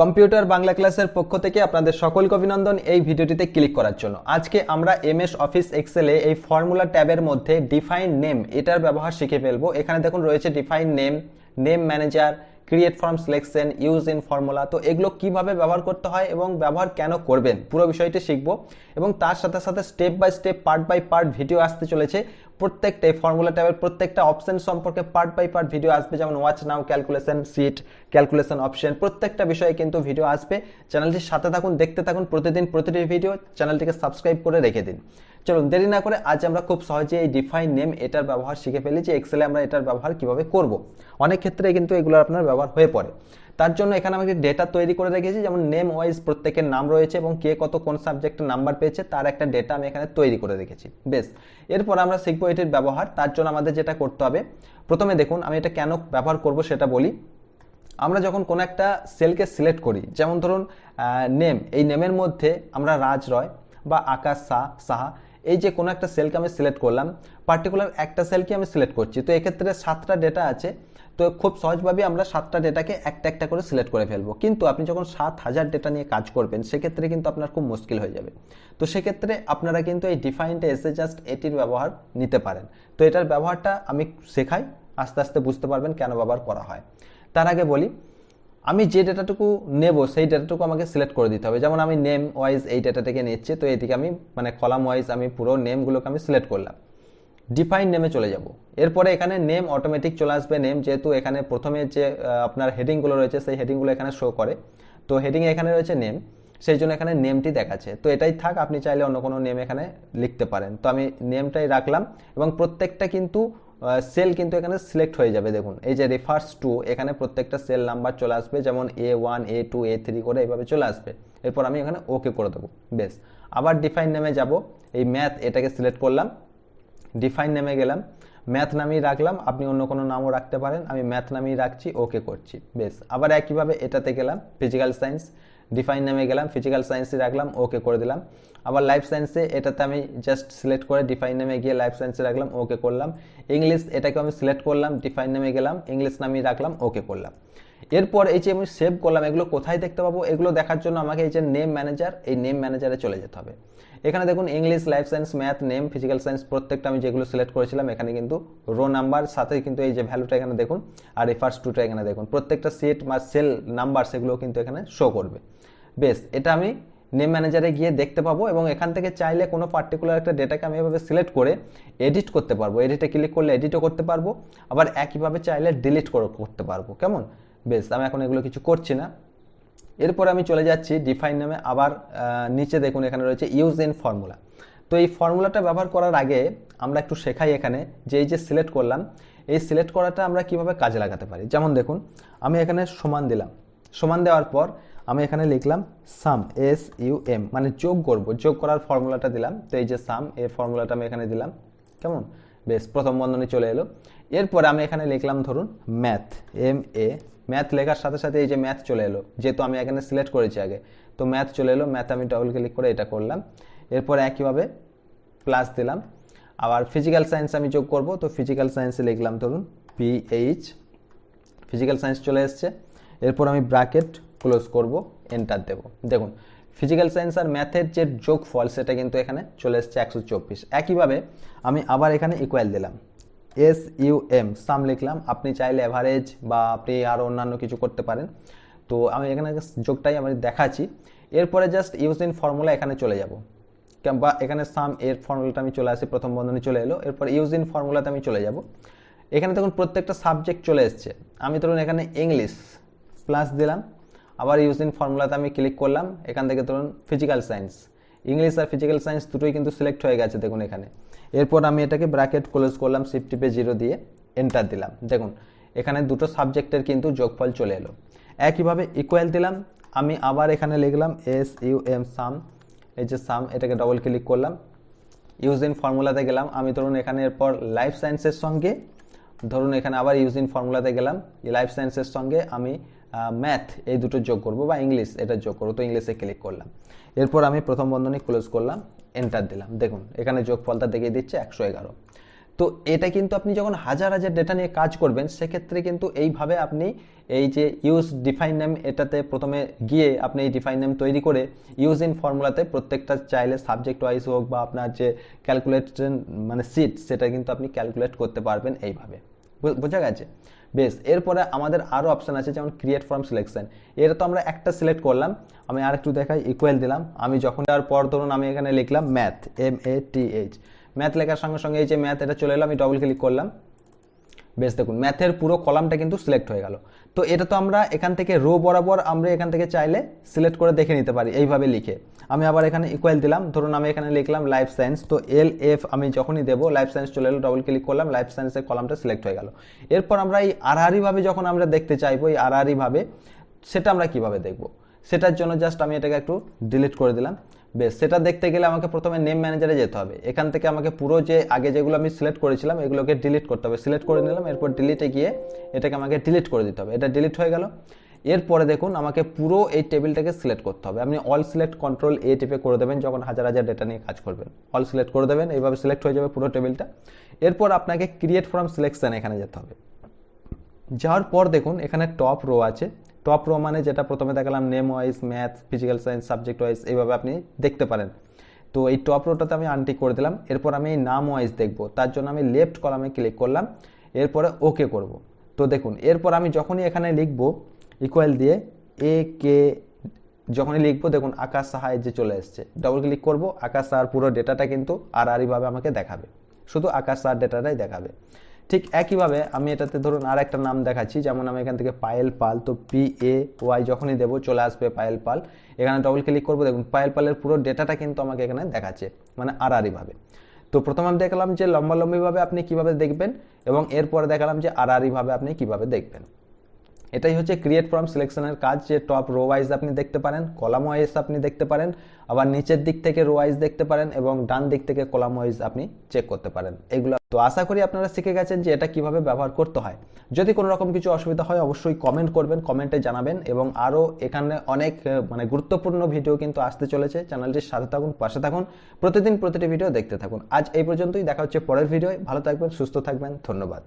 Computer Bangla ক্লাসের পক্ষ থেকে আপনাদের সকলকে অভিনন্দন এই ভিডিওটিতে ক্লিক করার জন্য। আজকে আমরা এমএস অফিস এক্সেলে এই ফর্মুলা ট্যাবের মধ্যে ডিফাইন নেম এটার ব্যবহার শিখে ফেলব। এখানে দেখুন রয়েছে define name name manager create form selection use in formula তো এগুলো কীভাবে ব্যবহার করতে হয় এবং ব্যবহার কেন করবেন, পুরো বিষয়টি শিখব। এবং তার সাথে সাথে step by step part by part video আসতে চলেছে। প্রত্যেকটা এই ফর্মুলা ট্যাবের প্রত্যেকটা অপশন সম্পর্কে পার্ট বাই পার্ট ভিডিও আসবে। যেমন watch now calculation sheet calculation option প্রত্যেকটা বিষয়ে কিন্তু ভিডিও আসবে। চ্যানেলটির সাথে থাকুন, দেখতে থাকুন প্রতিদিন প্রতিটি ভিডিও চ্যানেলটিকে সাবস্ক্রাইব করে রেখে দিন। চলুন, দেরি না করে আজ আমরা খুব সহজে এই ডিফাইন নেম এটার ব্যবহার শিখে ফেলি যে এক্সেলে আমরা এটার ব্যবহার কীভাবে করব। অনেক ক্ষেত্রে কিন্তু এগুলো আপনার ব্যবহার হয়ে পড়ে। তার জন্য এখানে আমি একটি ডেটা তৈরি করে রেখেছি, যেমন নেম ওয়াইজ প্রত্যেকের নাম রয়েছে এবং কে কত কোন সাবজেক্টে নাম্বার পেয়েছে, তার একটা ডেটা আমি এখানে তৈরি করে রেখেছি। বেশ, এরপর আমরা শিখব এটির ব্যবহার, তার জন্য আমাদের যেটা করতে হবে। প্রথমে দেখুন, আমি এটা কেন ব্যবহার করব সেটা বলি। আমরা যখন কোনো একটা সেলকে সিলেক্ট করি, যেমন ধরুন নেম এই নেমের মধ্যে আমরা রাজ রয় বা আকাশ শাহ সাহা, এই যে কোনো একটা সেলকে আমি সিলেক্ট করলাম পার্টিকুলার একটা সেলকে আমি সিলেক্ট করছি। তো এক্ষেত্রে সাতটা ডেটা আছে তো খুব সহজভাবে আমরা সাতটা ডেটাকে একটা একটা করে সিলেক্ট করে ফেলব। কিন্তু আপনি যখন সাত হাজার ডেটা নিয়ে কাজ করবেন, সেক্ষেত্রে কিন্তু আপনার খুব মুশকিল হয়ে যাবে। তো সেক্ষেত্রে আপনারা কিন্তু এই ডিফাইনটা এসে জাস্ট এটির ব্যবহার নিতে পারেন। তো এটার ব্যবহারটা আমি শেখাই, আস্তে আস্তে বুঝতে পারবেন কেন ব্যবহার করা হয়। তার আগে বলি, আমি যে ডেটাটুকু নেব, সেই ডেটাটুকু আমাকে সিলেক্ট করে দিতে হবে। যেমন আমি নেম ওয়াইজ এই ডেটাটাকে নিচ্ছি, তো এদিকে আমি মানে কলাম ওয়াইজ আমি পুরো নেমগুলোকে আমি সিলেক্ট করলাম। ডিফাইন নেমে চলে যাব। এরপরে এখানে নেম অটোমেটিক চলে আসবে। নেম যেহেতু এখানে প্রথমে যে আপনার হেডিংগুলো রয়েছে, সেই হেডিংগুলো এখানে শো করে। তো হেডিং এখানে রয়েছে নেম সেই জন্য এখানে নেমটি দেখাচ্ছে। তো এটাই থাক, আপনি চাইলে অন্য কোনো নেম এখানে লিখতে পারেন। তো আমি নেমটাই রাখলাম এবং প্রত্যেকটা কিন্তু সেল কিন্তু এখানে সিলেক্ট হয়ে যাবে। দেখুন, এই যে রেফার্স টু এখানে প্রত্যেকটা সেল নাম্বার চলে আসবে। যেমন A one A two A three করে এইভাবে চলে আসবে। এরপর আমি এখানে ওকে করে দেবো। বেশ, আবার ডিফাইন নেমে যাব। এই ম্যাথ এটাকে সিলেক্ট করলাম। ডিফাইন নেমে গেলাম ম্যাথ নামিয়ে রাখলাম, আপনি অন্য কোনো নামও রাখতে পারেন, আমি ম্যাথ নামিয়ে রাখছি ওকে করছি, বেশ। আবার একইভাবে এটাতে গেলাম ফিজিক্যাল সায়েন্স ডিফাইন নামে গেলাম ফিজিক্যাল সায়েন্সে রাখলাম ওকে করে দিলাম। আবার লাইফ সায়েন্সে এটাতে আমি জাস্ট সিলেক্ট করে ডিফাইন নামে গিয়ে লাইফ সায়েন্সে রাখলাম ওকে করলাম। ইংলিশ এটাকে আমি সিলেক্ট করলাম ডিফাইন নামে গেলাম ইংলিশ নামিয়ে রাখলাম ওকে করলাম। এরপর এই যে আমি সেভ করলাম, এগুলো কোথায় দেখতে পাবো? এগুলো দেখার জন্য আমাকে এই যে নেম ম্যানেজার এই নেম ম্যানেজারে চলে যেতে হবে। এখানে দেখুন English life science math name physical science প্রত্যেকটা আমি যেগুলো সিলেক্ট করেছিলাম, এখানে কিন্তু রো নাম্বার সাথে কিন্তু এই যে ভ্যালুটা এখানে দেখুন, আর রেফার্স টুটা এখানে দেখুন। প্রত্যেকটা সেট বা সেল নাম্বার সেগুলো কিন্তু এখানে শো করবে। বেশ, এটা আমি নেম ম্যানেজারে গিয়ে দেখতে পাবো এবং এখান থেকে চাইলে কোনো পার্টিকুলার একটা ডেটাকে আমি এভাবে সিলেক্ট করে এডিট করতে পারব। এডিটে ক্লিক করলে এডিটও করতে পারব, আবার একইভাবে চাইলে ডিলিট করতে পারব। কেমন? বেশ, আমি এখন এগুলো কিছু করছি না। এরপর আমি চলে যাচ্ছি ডিফাইন নামে। আবার নিচে দেখুন এখানে রয়েছে ইউজ ইন ফর্মুলা তো এই ফর্মুলাটা ব্যবহার করার আগে আমরা একটু শেখাই এখানে যে এই যে সিলেক্ট করলাম, এই সিলেক্ট করাটা আমরা কীভাবে কাজে লাগাতে পারি? যেমন দেখুন, আমি এখানে সমান দিলাম। সমান দেওয়ার পর আমি এখানে লিখলাম সাম এস ইউ এম মানে যোগ করব। যোগ করার ফর্মুলাটা দিলাম। তো এই যে সাম এর ফর্মুলাটা আমি এখানে দিলাম। কেমন? বেশ, প্রথম বন্ধনী চলে এলো। এরপরে আমি এখানে লিখলাম ধরুন ম্যাথ এম এ ম্যাথ লেখার সাথে সাথে এই যে ম্যাথ চলে এলো, যেহেতু আমি এখানে সিলেক্ট করেছি আগে, তো ম্যাথ চলে এলো ম্যাথ আমি ডবল ক্লিক করে এটা করলাম। এরপর একইভাবে প্লাস দিলাম। আবার ফিজিক্যাল সায়েন্স আমি যোগ করব, তো ফিজিক্যাল সায়েন্সে লিখলাম ধরুন পিএইচ ফিজিক্যাল সায়েন্স চলে এসছে। এরপর আমি ব্র্যাকেট ক্লোজ করব এন্টার দেব। দেখুন ফিজিক্যাল সায়েন্স আর ম্যাথের যে যোগ ফল সেটা কিন্তু এখানে চলে এসছে একশো চব্বিশ। একইভাবে আমি আবার এখানে ইকুয়াল দিলাম। এস ইউ এম সাম লিখলাম। আপনি চাইলে অ্যাভারেজ বা আপনি আরও অন্যান্য কিছু করতে পারেন। তো আমি এখানে যোগটাই আমি দেখাচ্ছি। এরপরে জাস্ট ইউজ ইন ফর্মুলা এখানে চলে যাব। বা এখানে সাম এর ফর্মুলাটা আমি চলে আসি, প্রথম বন্ধনী চলে এলো। এরপর ইউজ ইন ফর্মুলাতে আমি চলে যাব। এখানে দেখুন, প্রত্যেকটা সাবজেক্ট চলে এসছে। আমি ধরুন এখানে ইংলিশ প্লাস দিলাম। আবার ইউজ ইন ফর্মুলাতে আমি ক্লিক করলাম। এখান থেকে ধরুন ফিজিক্যাল সায়েন্স ইংলিশ আর ফিজিক্যাল সায়েন্স দুটোই কিন্তু সিলেক্ট হয়ে গেছে, দেখুন এখানে। এরপর আমি এটাকে ব্র্যাকেট ক্লোজ করলাম শিফট টিপে জিরো দিয়ে এন্টার দিলাম। দেখুন, এখানে দুটো সাবজেক্টের কিন্তু যোগফল চলে এলো। একইভাবে ইকুয়াল দিলাম, আমি আবার এখানে লিখলাম এস ইউ এম সাম এই যে সাম এটাকে ডবল ক্লিক করলাম। ইউজ ইন ফর্মুলাতে গেলাম। আমি ধরুন এখানে এরপর লাইফ সায়েন্সের সঙ্গে, ধরুন এখানে আবার ইউজ ইন ফর্মুলাতে গেলাম। লাইফ সায়েন্সের সঙ্গে আমি ম্যাথ এই দুটো যোগ করব বা ইংলিশ এটা যোগ করব। তো ইংলিশে ক্লিক করলাম। এরপর আমি প্রথম বন্ধনী ক্লোজ করলাম। এন্টার দিলাম। দেখুন, এখানে যোগফলটা দেখিয়ে দিচ্ছে একশো এগারো। তো এটা কিন্তু আপনি যখন হাজার হাজার ডেটা নিয়ে কাজ করবেন, সেক্ষেত্রে কিন্তু এইভাবে আপনি এই যে ইউজ ডিফাইন নেম এটাতে প্রথমে গিয়ে আপনি এই ডিফাইন নেম তৈরি করে ইউজ ইন ফর্মুলাতে প্রত্যেকটা চাইলে সাবজেক্ট ওয়াইজ হোক বা আপনার যে ক্যালকুলেশন মানে সিট সেটা কিন্তু আপনি ক্যালকুলেট করতে পারবেন এইভাবে। বোঝা গেছে? বেশ, এরপরে আমাদের আরও অপশান আছে যেমন ক্রিয়েট ফর্ম সিলেকশন এটা তো আমরা একটা সিলেক্ট করলাম, আমি আর একটু দেখাই ইকুয়াল দিলাম। আমি যখন তারপর ধরুন আমি এখানে লিখলাম math M A T H math লেখার সঙ্গে সঙ্গে এই যে ম্যাথ এটা চলে এলাম আমি ডবল ক্লিক করলাম। বেশ দেখুন ম্যাথের পুরো কলামটা কিন্তু সিলেক্ট হয়ে গেল। তো এটা তো আমরা এখান থেকে রো বরাবর আমরা এখান থেকে চাইলে সিলেক্ট করে দেখে নিতে পারি, এইভাবে লিখে। আমি আবার এখানে ইকুয়াল দিলাম, ধরুন আমি এখানে লিখলাম লাইফ সায়েন্স তো এল এফ আমি যখনই দেবো লাইফ সায়েন্স চলে এলো ডবল ক্লিক করলাম লাইফ সায়েন্সের কলামটা সিলেক্ট হয়ে গেল। এরপর আমরা এই আড়াআড়ি ভাবে যখন আমরা দেখতে চাইব, এই আড়াআড়িভাবে, সেটা আমরা কীভাবে দেখব? সেটার জন্য জাস্ট আমি এটাকে একটু ডিলিট করে দিলাম। বেশ, সেটা দেখতে গেলে আমাকে প্রথমে নেম ম্যানেজারে যেতে হবে। এখান থেকে আমাকে পুরো যে, আগে যেগুলো আমি সিলেক্ট করেছিলাম, এগুলোকে ডিলিট করতে হবে। সিলেক্ট করে নিলাম, এরপর ডিলিটে গিয়ে এটাকে আমাকে ডিলিট করে দিতে হবে। এটা ডিলিট হয়ে গেল। এরপরে দেখুন, আমাকে পুরো এই টেবিলটাকে সিলেক্ট করতে হবে। আপনি অল সিলেক্ট কন্ট্রোল এ টিপে করে দেবেন যখন হাজার হাজার ডেটা নিয়ে কাজ করবেন। অল সিলেক্ট করে দেবেন, এইভাবে সিলেক্ট হয়ে যাবে পুরো টেবিলটা এরপর আপনাকে ক্রিয়েট ফ্রম সিলেকশন এখানে যেতে হবে। যাওয়ার পর দেখুন, এখানে টপ রো আছে। টপ রো মানে যেটা প্রথমে দেখালাম name wise math physical science subject wise এইভাবে আপনি দেখতে পারেন। তো এই টপ রোটাতে আমি আনটিক করে দিলাম। এরপর আমি এই নাম ওয়াইজ দেখব। তার জন্য আমি লেফট কলামে ক্লিক করলাম। এরপরে ওকে করব। তো দেখুন, এরপর আমি যখনই এখানে লিখব ইকুয়াল দিয়ে এ কে যখনই লিখব, দেখুন আকাশ সাহায় যে চলে এসছে। ডবল ক্লিক করব, আকাশ, সাহার পুরো ডেটাটা কিন্তু আর আরিভাবে আমাকে দেখাবে। শুধু আকাশ, সাহার ডেটাটাই দেখাবে। ঠিক একইভাবে আমি এটাতে ধরুন আর একটা নাম দেখাচ্ছি, যেমন আমি এখান থেকে পায়েল পাল, তো পি এ ওয়াই যখনই দেবো চলে আসবে পায়েল পাল। এখানে ডবল ক্লিক করব, দেখুন পায়েল পালের পুরো ডেটাটা কিন্তু আমাকে এখানে দেখাচ্ছে মানে আর আরিভাবে তো প্রথমে আমি দেখলাম যে লম্বালম্বিভাবে আপনি কীভাবে দেখবেন এবং এরপরে দেখালাম যে আর আরিভাবে আপনি কীভাবে দেখবেন। এটাই হচ্ছে ক্রিয়েট ফর্ম সিলেকশনের কাজ, যে টপ রো ওয়াইজ আপনি দেখতে পারেন কলাম ওয়াইজ আপনি দেখতে পারেন, আবার নিচের দিক থেকে রো ওয়াইজ দেখতে পারেন এবং ডান দিক থেকে কলাম ওয়াইজ আপনি চেক করতে পারেন। এগুলো তো আশা করি আপনারা শিখে গেছেন যে এটা কীভাবে ব্যবহার করতে হয়। যদি কোনো রকম কিছু অসুবিধা হয়, অবশ্যই কমেন্ট করবেন কমেন্টে জানাবেন এবং আরও এখানে অনেক মানে গুরুত্বপূর্ণ ভিডিও কিন্তু আসতে চলেছে। চ্যানেলটির সাথে থাকুন, পাশে থাকুন, প্রতিদিন প্রতিটি ভিডিও দেখতে থাকুন। আজ এই পর্যন্তই, দেখা হচ্ছে পরের ভিডিও ভালো থাকবেন, সুস্থ থাকবেন, ধন্যবাদ।